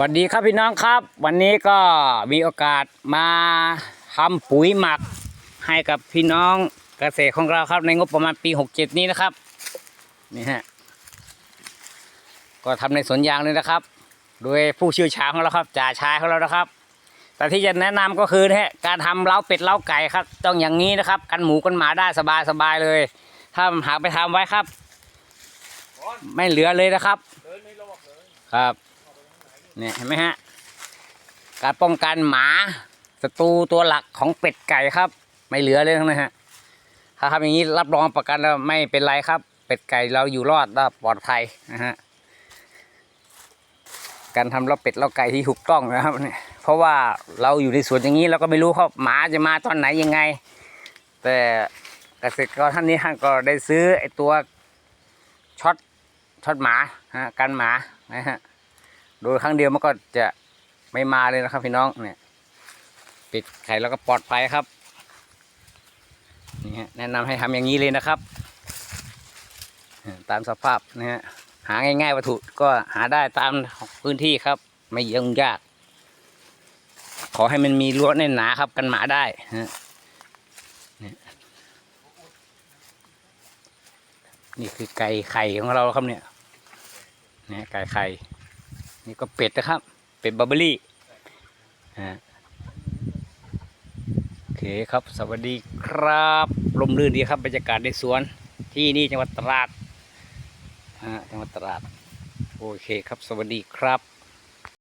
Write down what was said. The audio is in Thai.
สวัสดีครับพี่น้องครับ วันนี้ก็มีโอกาสมาทำปุ๋ยหมักให้กับพี่น้องเกษตรของเราครับ ในงบประมาณปี67นี้นะครับนี่ฮะก็ทำในสวนยางเลยนะครับ โดยผู้เชี่ยวชาญของเราครับจ่าชายของเรานะครับ แต่ที่จะแนะนำก็คือนะฮะการทำเล้าเป็ดเล้าไก่ครับ ต้องอย่างนี้นะครับ กันหมูกันหมาได้สบายสบายเลย ถ้าหากไปทำไว้ครับ ไม่เหลือเลยนะครับครับ เนี่ยเห็นไหมฮะ การป้องกันหมาศัตรูตัวหลักของเป็ดไก่ครับ ไม่เหลือเลยทั้งนะฮะ ถ้าทำอย่างนี้รับรองประกันแล้วไม่เป็นไรครับ เป็ดไก่เราอยู่รอดและปลอดภัยนะฮะ การทำเล้าเป็ดเล้าไก่ที่ถูกต้องนะครับเนี่ย เพราะว่าเราอยู่ในสวนอย่างนี้เราก็ไม่รู้เขาหมาจะมาตอนไหนยังไง แต่เกษตรกรท่านนี้ท่านก็ได้ซื้อไอ้ตัวช็อตช็อตหมาฮะกันหมานะฮะ โดยครั้งเดียวมันก็จะไม่มาเลยนะครับพี่น้องเนี่ย ปิดไข่แล้วก็ปลอดภัยครับนี่ฮะแนะนำให้ทำอย่างนี้เลยนะครับ ตามสภาพนะฮะหาง่ายๆวัตถุก็หาได้ตามพื้นที่ครับ ไม่ยุ่งยาก ขอให้มันมีรั้วแน่นหนาครับกันหมาได้ฮะนี่ยนี่คือไก่ไข่ของเราครับเนี่ยเนี่ยไก่ไข่ นี่ก็เป็ดนะครับ เป็ดบาร์เบอรี่ฮะโอเคครับ สวัสดีครับลมลื่นดีครับบรรยากาศในสวนที่นี่จังหวัดตราดฮะจังหวัดตราด โอเคครับ สวัสดีครับ